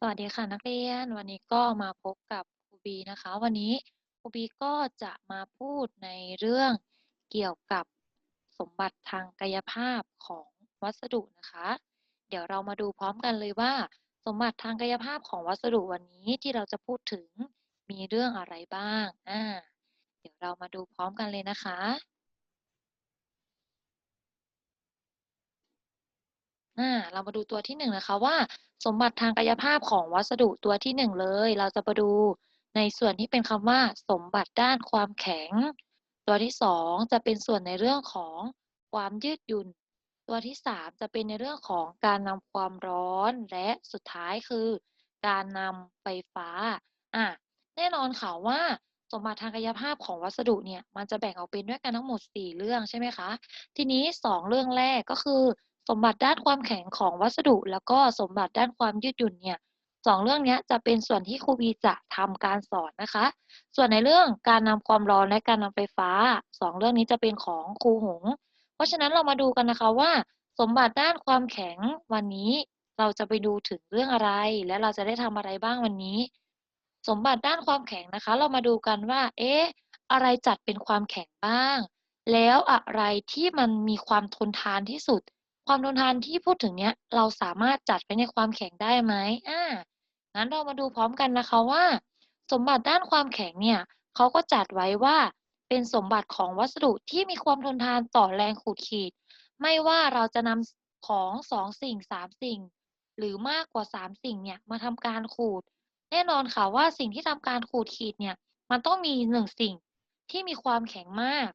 สวัสดีค่ะนักเรียนวันนี้ก็มาพบกับครูบีนะคะ วันนี้ครูบีก็จะมาพูดในเรื่องเกี่ยวกับสมบัติทางกายภาพของวัสดุนะคะ เดี๋ยวเรามาดูพร้อมกันเลยว่า สมบัติทางกายภาพของวัสดุวันนี้ที่เราจะพูดถึงมีเรื่องอะไรบ้างอ่าเดี๋ยวเรามาดูพร้อมกันเลยนะคะ อ่าเรามาดูตัวที่หนึ่งนะคะว่า สมบัติทางกายภาพของวัสดุตัวที่หนึ่งเลย เราจะมาดูในส่วนที่เป็นคำว่า สมบัติด้านความแข็ง ตัวที่สองจะเป็นส่วนในเรื่องของความยืดหยุ่น ตัวที่สามจะเป็นในเรื่องของการนำความร้อนและสุดท้ายคือ การนำไฟฟ้าอะแน่นอนค่ะว่าสมบัติทางกายภาพของวัสดุเนี่ยมันจะแบ่งออกเป็นด้วยกันทั้งหมด 4 เรื่องใช่ไหมคะ ทีนี้ 2 เรื่องแรกก็คือ สมบัติด้านความแข็งของวัสดุ แล้วก็สมบัติด้านความยืดหยุ่นเนี่ยสองเรื่องนี้จะเป็นส่วนที่ครูบีจะทำการสอนนะคะ ส่วนในเรื่องการนำความร้อนและการนำไฟฟ้าสองเรื่องนี้จะเป็นของครูหง เพราะฉะนั้นเรามาดูกันนะคะว่า สมบัติด้านความแข็งวันนี้เราจะไปดูถึงเรื่องอะไร และเราจะได้ทำอะไรบ้างวันนี้ สมบัติด้านความแข็งนะคะ เรามาดูกันว่า เอ๊ะอะไรจัดเป็นความแข็งบ้าง แล้วอะไรที่มันมีความทนทานที่สุด ความทนทานที่พูดถึงเนี้ยเราสามารถจัดไว้ในความแข็งได้ไหมอ่างั้นเรามาดูพร้อมกันนะคะว่า สมบัติด้านความแข็งเนี่ยเขาก็จัดไว้ว่าเป็นสมบัติของวัสดุที่มีความทนทานต่อแรงขูดขีด ไม่ว่าเราจะนำของสองสิ่งสามสิ่ง หรือมากกว่าสามสิ่งเนี่ยมาทำการขูด แน่นอนค่ะว่าสิ่งที่ทำการขูดขีดเนี่ยมันต้องมีหนึ่งสิ่งที่มีความแข็งมาก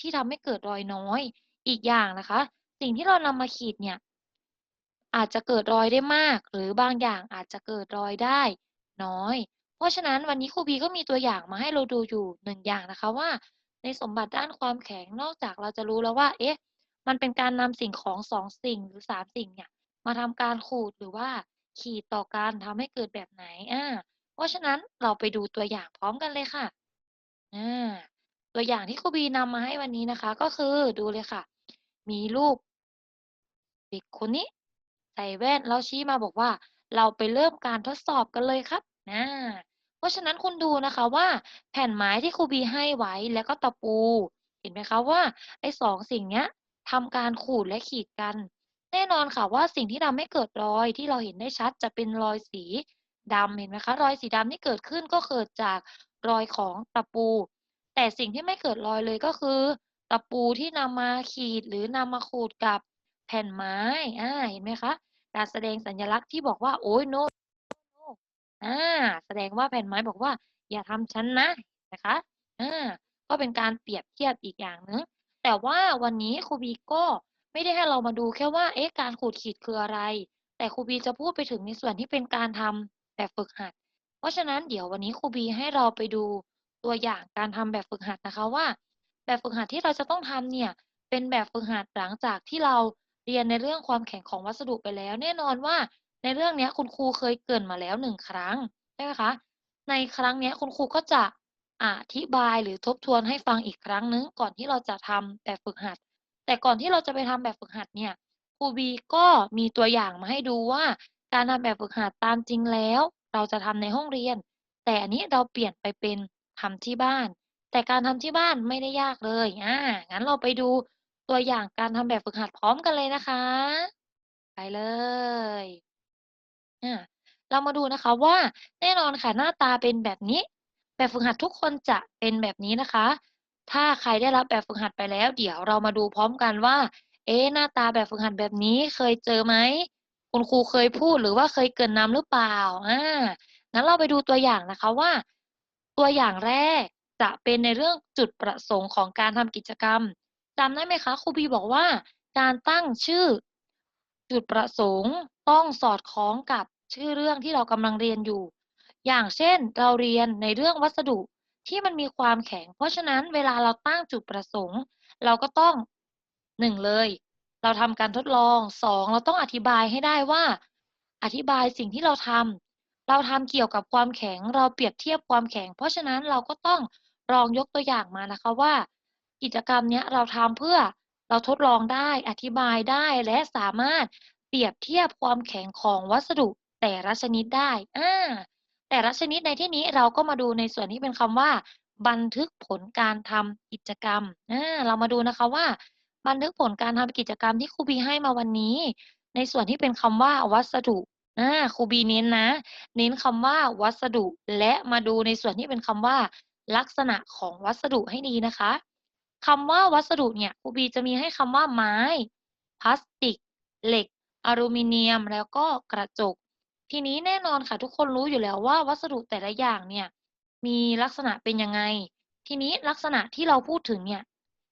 ที่ทำให้เกิดรอยน้อย อีกอย่างนะคะ สิ่งที่เรานำมาขีดเนี่ย อาจจะเกิดรอยได้มาก หรือบางอย่างอาจจะเกิดรอยได้น้อย เพราะฉะนั้นวันนี้ครูบีก็มีตัวอย่างมาให้เราดูอยู่หนึ่งอย่างนะคะว่า ในสมบัติด้านความแข็งนอกจากเราจะรู้แล้วว่า เอ๊ะ มันเป็นการนำสิ่งของสองสิ่งหรือสามสิ่งเนี่ย มาทำการขูดหรือว่าขีดต่อกันทำให้เกิดแบบไหนอ่าเพราะฉะนั้นเราไปดูตัวอย่างพร้อมกันเลยค่ะอ่าตัวอย่างที่ครูบีนำมาให้วันนี้นะคะ ก็คือดูเลยค่ะ มีรูป ด็กคนนี้ใส่แว่นแล้วชี้มาบอกว่า เราไปเริ่มการทดสอบกันเลยครับนะเพราะฉะนั้นคุณดูนะคะว่า แผ่นไม้ที่ครูบีให้ไว้แล้วก็ตะปู เห็นไหมคะว่าไอ้สองสิ่งเนี้ยทำการขูดและขีดกัน แน่นอนค่ะว่าสิ่งที่ทำให้เกิดรอยที่เราเห็นได้ชัดจะเป็นรอยสีดำเห็นไหมคะ รอยสีดำที่เกิดขึ้นก็เกิดจากรอยของตะปู แต่สิ่งที่ไม่เกิดรอยเลยก็คือ ตะปูที่นำมาขีดหรือนำมาขูดกับ แผ่นไม้อ่าเห็นไหมคะ การแสดงสัญลักษณ์ที่บอกว่า โอ๊ย no no อาแสดงว่าแผ่นไม้บอกว่า อย่าทำฉันนะนะคะอ่าก็เป็นการเปรียบเทียบอีกอย่างหนึ่งแต่ว่าวันนี้ครูบีก็ไม่ได้ให้เรามาดูแค่ว่าเอ๊ะการขูดขีดคืออะไร แต่ครูบีจะพูดไปถึงในส่วนที่เป็นการทำแบบฝึกหัด เพราะฉะนั้นเดี๋ยววันนี้ครูบีให้เราไปดูตัวอย่างการทำแบบฝึกหัดนะคะว่า แบบฝึกหัดที่เราจะต้องทำเนี่ยเป็นแบบฝึกหัดหลังจากที่เรา เรียนในเรื่องความแข็งของวัสดุไปแล้ว แน่นอนว่าในเรื่องนี้คุณครูเคยเกินมาแล้วหนึ่งครั้งใช่ไหมคะในครั้งนี้คุณครูก็จะอธิบายหรือทบทวนให้ฟังอีกครั้งหนึ่งก่อนที่เราจะทำแบบฝึกหัด แต่ก่อนที่เราจะไปทำแบบฝึกหัดเนี่ยครูบีก็มีตัวอย่างมาให้ดูว่า การทำแบบฝึกหัดตามจริงแล้ว เราจะทำในห้องเรียน แต่อันนี้เราเปลี่ยนไปเป็นทำที่บ้าน แต่การทำที่บ้านไม่ได้ยากเลยอ่างั้นเราไปดู ตัวอย่างการทำแบบฝึกหัดพร้อมกันเลยนะคะ ไปเลยอ่าเรามาดูนะคะว่าแน่นอนค่ะหน้าตาเป็นแบบนี้ แบบฝึกหัดทุกคนจะเป็นแบบนี้นะคะ ถ้าใครได้รับแบบฝึกหัดไปแล้ว เดี๋ยวเรามาดูพร้อมกันว่า เอ๊หน้าตาแบบฝึกหัดแบบนี้เคยเจอไหมคุณครูเคยพูดหรือว่าเคยเกริ่นนำหรือเปล่าอ่างั้นเราไปดูตัวอย่างนะคะว่า ตัวอย่างแรกจะเป็นในเรื่องจุดประสงค์ของการทำกิจกรรม จำได้ไหมคะครูบีบอกว่าการตั้งชื่อ จุดประสงค์ต้องสอดคล้องกับชื่อเรื่องที่เรากำลังเรียนอยู่ อย่างเช่นเราเรียนในเรื่องวัสดุที่มันมีความแข็ง เพราะฉะนั้นเวลาเราตั้งจุดประสงค์ เราก็ต้องหนึ่งเลย เราทำการทดลองสองเราต้องอธิบายให้ได้ว่า อธิบายสิ่งที่เราทำเราทำเกี่ยวกับความแข็ง เราเปรียบเทียบความแข็ง เพราะฉะนั้นเราก็ต้องลองยกตัวอย่างมานะคะว่า กิจกรรมเนี้ยเราทำเพื่อเราทดลองได้อธิบายได้และสามารถเปรียบเทียบความแข็งของวัสดุแต่ละชนิดได้อ่าแต่ละชนิดในที่นี้เราก็มาดูในส่วนที่เป็นคำว่า บันทึกผลการทำกิจกรรมอ่าเรามาดูนะคะว่า บันทึกผลการทำกิจกรรมที่ครูบีให้มาวันนี้ ในส่วนที่เป็นคำว่าวัสดุอ่าครูบีเน้นนะ เน้นคำว่าวัสดุ และมาดูในส่วนที่เป็นคำว่า ลักษณะของวัสดุให้ดีนะคะ คำว่าวัสดุเนี่ยครูบีจะมีให้คำว่าไม้ พลาสติก เหล็ก อลูมิเนียม แล้วก็กระจก ทีนี้แน่นอนค่ะทุกคนรู้อยู่แล้วว่าวัสดุแต่ละอย่างเนี่ยมีลักษณะเป็นยังไง ทีนี้ลักษณะที่เราพูดถึงเนี่ย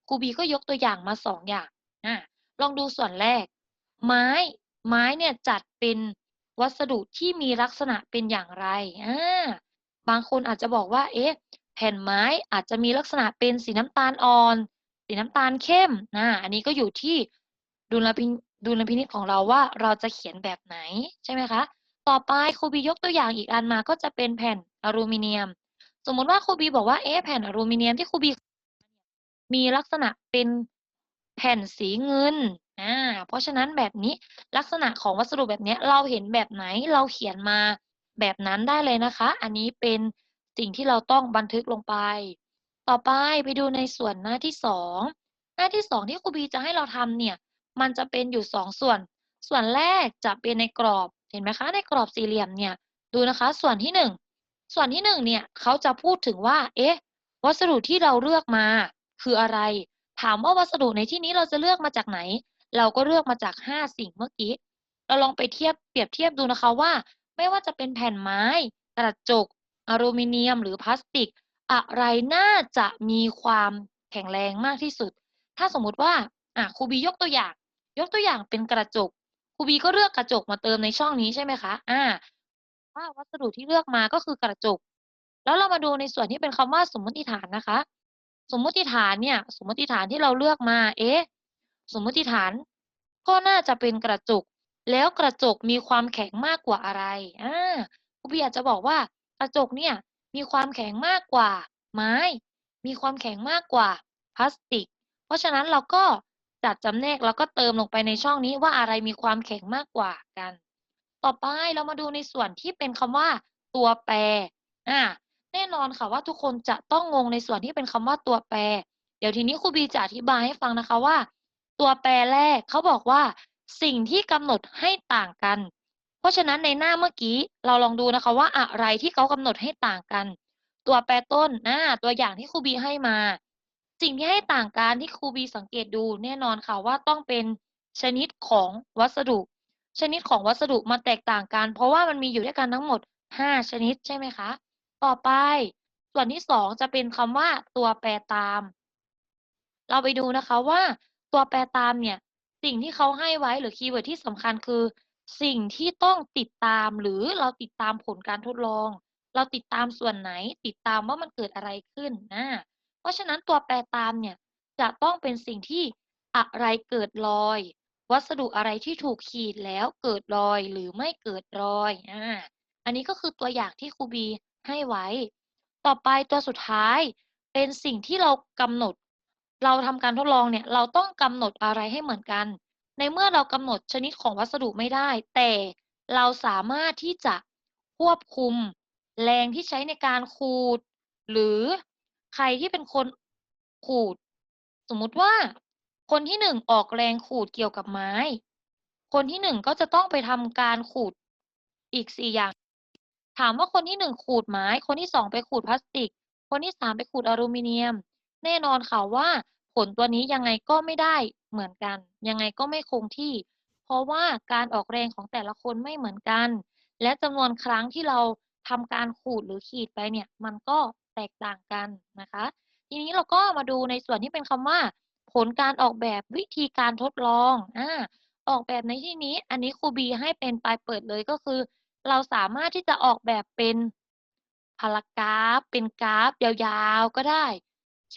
ครูบีก็ยกตัวอย่างมา2องอย่างอาลองดูส่วนแรก ไม้ ไม้เนี่ยจัดเป็นวัสดุที่มีลักษณะเป็นอย่างไรอาบางคนอาจจะบอกว่า เอ๊ะ แผ่นไม้อาจจะมีลักษณะเป็นสีน้ำตาลอ่อน สีน้ำตาลเข้มอาอันนี้ก็อยู่ที่ดุลพิดุลพินิจของเราว่าเราจะเขียนแบบไหนใช่ไหมคะ ต่อไปครูบียกตัวอย่างอีกอันมาก็จะเป็นแผ่นอลูมิเนียม สมมติว่าครูบีบอกว่าเอ๊ะแผ่นอลูมิเนียมที่ครูบีมีลักษณะเป็นแผ่นสีเงินอาเพราะฉะนั้นแบบนี้ลักษณะของวัสดุแบบเนี้ยเราเห็นแบบไหนเราเขียนมาแบบนั้นได้เลยนะคะ อันนี้เป็น สิ่งที่เราต้องบันทึกลงไป ต่อไปไปดูในส่วนหน้าที่2หน้าที่2ที่ครูบีจะให้เราทำเนี่ย มันจะเป็นอยู่2ส่วน ส่วนแรกจะเป็นในกรอบ เห็นไหมคะ ในกรอบสี่เหลี่ยมเนี่ย ดูนะคะ ส่วนที่1ส่วนที่1เนี่ยเขาจะพูดถึงว่า เอ๊ะ วัสดุที่เราเลือกมา คืออะไร ถามว่าวัสดุในที่นี้เราจะเลือกมาจากไหน เราก็เลือกมาจาก5สิ่งเมื่อกี้ เราลองไปเทียบเปรียบเทียบดูนะคะว่า ไม่ว่าจะเป็นแผ่นไม้ กระจก อลูมิเนียมหรือพลาสติก อะไรน่าจะมีความแข็งแรงมากที่สุด ถ้าสมมุติว่าอะครูบียกตัวอย่าง ยกตัวอย่างเป็นกระจกครูบีก็เลือกกระจกมาเติมในช่องนี้ใช่ไหมคะอาว่าวัสดุที่เลือกมาก็คือกระจก แล้วเรามาดูในส่วนที่เป็นคำว่าสมมติฐานนะคะ สมมติฐานเนี่ย สมมติฐานที่เราเลือกมา เอ๊ะ สมมติฐาน ก็น่าจะเป็นกระจก แล้วกระจกมีความแข็งมากกว่าอะไรอาครูบีอาจจะบอกว่า กระจกเนี่ยมีความแข็งมากกว่า ไม้ มีความแข็งมากกว่าพลาสติก เพราะฉะนั้นเราก็จัดจำแนกแล้วก็เติมลงไปในช่องนี้ว่าอะไรมีความแข็งมากกว่ากัน ต่อไปเรามาดูในส่วนที่เป็นคำว่า ตัวแปรอ่าแน่นอนค่ะว่าทุกคนจะต้องงงในส่วนที่เป็นคำว่าตัวแปร เดี๋ยวทีนี้ครูบีจะอธิบายให้ฟังนะคะว่า ตัวแปรแรกเขาบอกว่า สิ่งที่กำหนดให้ต่างกัน เพราะฉะนั้นในหน้าเมื่อกี้เราลองดูนะคะว่าอะไรที่เขากำหนดให้ต่างกัน ตัวแปรต้นอาตัวอย่างที่ครูบีให้มา สิ่งที่ให้ต่างกันที่ครูบีสังเกตดูแน่นอนค่ะว่าต้องเป็นชนิดของวัสดุ ชนิดของวัสดุมันแตกต่างกัน เพราะว่ามันมีอยู่ด้วยกันทั้งหมด 5 ชนิดใช่ไหมคะ ต่อไป ส่วนที่ 2 จะเป็นคำว่าตัวแปรตาม เราไปดูนะคะว่าตัวแปรตามเนี่ยสิ่งที่เขาให้ไว้หรือคีย์เวิร์ดที่สำคัญคือ สิ่งที่ต้องติดตามหรือเราติดตามผลการทดลอง เราติดตามส่วนไหน ติดตามว่ามันเกิดอะไรขึ้นอาเพราะฉะนั้นตัวแปรตามเนี่ยจะต้องเป็นสิ่งที่อะไรเกิดรอย วัสดุอะไรที่ถูกขีดแล้วเกิดรอยหรือไม่เกิดรอยอ่าอันนี้ก็คือตัวอย่างที่ครูบีให้ไว้ ต่อไปตัวสุดท้ายเป็นสิ่งที่เรากำหนด เราทำการทดลองเนี่ยเราต้องกำหนดอะไรให้เหมือนกัน ในเมื่อเรากำหนดชนิดของวัสดุไม่ได้ แต่เราสามารถที่จะควบคุมแรงที่ใช้ในการขูด หรือใครที่เป็นคนขูด สมมุติว่าคนที่1ออกแรงขูดเกี่ยวกับไม้ คนที่1ก็จะต้องไปทำการขูดอีก4อย่าง ถามว่าคนที่1ขูดไม้ คนที่2ไปขูดพลาสติก คนที่3ไปขูดอลูมิเนียม แน่นอนค่ะว่า ผลตัวนี้ยังไงก็ไม่ได้เหมือนกัน ยังไงก็ไม่คงที่ เพราะว่าการออกแรงของแต่ละคนไม่เหมือนกัน และจำนวนครั้งที่เราทำการขูดหรือขีดไปเนี่ย มันก็แตกต่างกันนะคะ ทีนี้เราก็มาดูในส่วนที่เป็นคำว่า ผลการออกแบบวิธีการทดลองอ่าออกแบบในที่นี้ อันนี้ครูบีให้เป็นปลายเปิดเลยก็คือ เราสามารถที่จะออกแบบเป็นพารากราฟ เป็นกราฟยาวๆก็ได้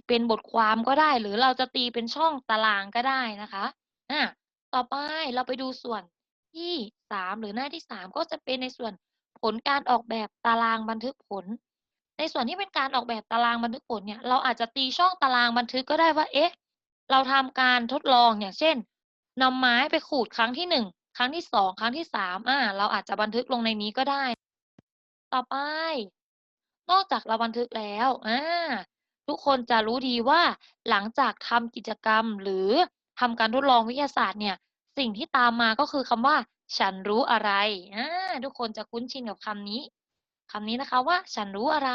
เป็นบทความก็ได้ หรือเราจะตีเป็นช่องตารางก็ได้นะคะอาต่อไปเราไปดูส่วนที่3หรือหน้าที่3ก็จะเป็นในส่วนผลการออกแบบตารางบันทึกผล ในส่วนที่เป็นการออกแบบตารางบันทึกผลเนี่ย เราอาจจะตีช่องตารางบันทึกก็ได้ว่า เอ๊ะ เราทำการทดลองอย่างเช่นนำไม้ไปขูดครั้งที่1ครั้งที่2ครั้งที่3อาเราอาจจะบันทึกลงในนี้ก็ได้ ต่อไป นอกจากเราบันทึกแล้วอา ทุกคนจะรู้ดีว่าหลังจากทำกิจกรรมหรือทำการทดลองวิทยาศาสตร์เนี่ย สิ่งที่ตามมาก็คือคำว่า ฉันรู้อะไรอทุกคนจะคุ้นชินกับคำนี้คำนี้นะคะว่า ฉันรู้อะไร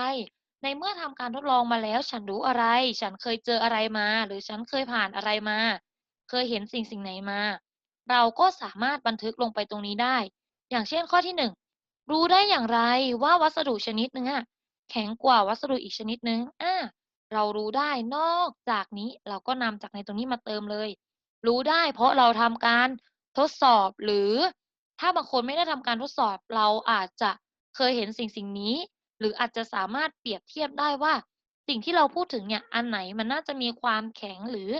ในเมื่อทำการทดลองมาแล้ว ฉันรู้อะไร ฉันเคยเจออะไรมา หรือฉันเคยผ่านอะไรมา เคยเห็นสิ่งสิ่งไหนมา เราก็สามารถบันทึกลงไปตรงนี้ได้ อย่างเช่นข้อที่1รู้ได้อย่างไรว่าวัสดุชนิดหนึ่งอะแข็งกว่าวัสดุอีกชนิดหนึ่งอ่า เรารู้ได้นอกจากนี้เราก็นำจากในตรงนี้มาเติมเลย รู้ได้เพราะเราทำการทดสอบหรือถ้าบางคนไม่ได้ทำการทดสอบ เราอาจจะเคยเห็นสิ่งสิ่งนี้ หรืออาจจะสามารถเปรียบเทียบได้ว่า สิ่งที่เราพูดถึงเนี่ยอันไหนมันน่าจะมีความแข็งหรือ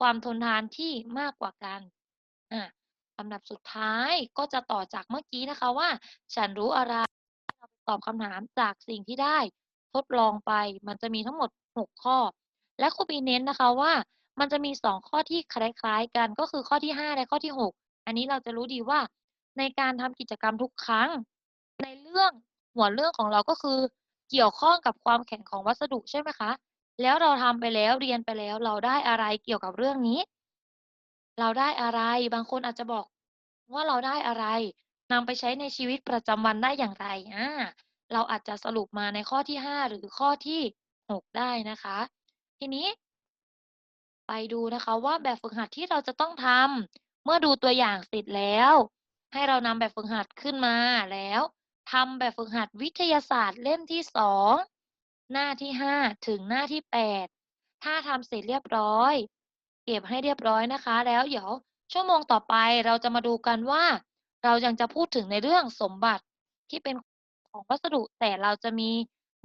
ความทนทานที่มากกว่ากันอ่าลำดับสุดท้ายก็จะต่อจากเมื่อกี้นะคะว่า ฉันรู้อะไรเราตอบคำถามจากสิ่งที่ได้ ทดลองไปมันจะมีทั้งหมด 6 ข้อ และครูบีเน้นนะคะว่ามันจะมี 2 ข้อที่คล้ายๆ กันก็คือข้อที่ 5 และข้อที่ 6 อันนี้เราจะรู้ดีว่าในการทำกิจกรรมทุกครั้ง ในเรื่องหัวเรื่องของเราก็คือ เกี่ยวข้องกับความแข็งของวัสดุใช่ไหมคะ แล้วเราทำไปแล้วเรียนไปแล้วเราได้อะไรเกี่ยวกับเรื่องนี้ เราได้อะไรบางคนอาจจะบอกว่าเราได้อะไรนำไปใช้ในชีวิตประจำวันได้อย่างไรอาเราอาจจะสรุปมาในข้อที่ 5 หรือข้อที่ 6ได้นะคะ ทีนี้ ไปดูนะคะว่าแบบฝึกหัดที่เราจะต้องทำเมื่อดูตัวอย่างเสร็จแล้ว ให้เรานำแบบฝึกหัดขึ้นมาแล้วทำแบบฝึกหัดวิทยาศาสตร์เล่มที่2หน้าที่5ถึงหน้าที่8ถ้าทำเสร็จเรียบร้อย เก็บให้เรียบร้อยนะคะ แล้วเดี๋ยวชั่วโมงต่อไปเราจะมาดูกันว่า เรายังจะพูดถึงในเรื่องสมบัติที่เป็นของวัสดุแต่เราจะมี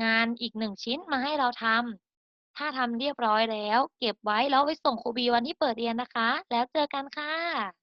งานอีกหนึ่งชิ้นมาให้เราทำ ถ้าทำเรียบร้อยแล้ว เก็บไว้แล้วไปส่งครูบีวันที่เปิดเรียนนะคะ แล้วเจอกันค่ะ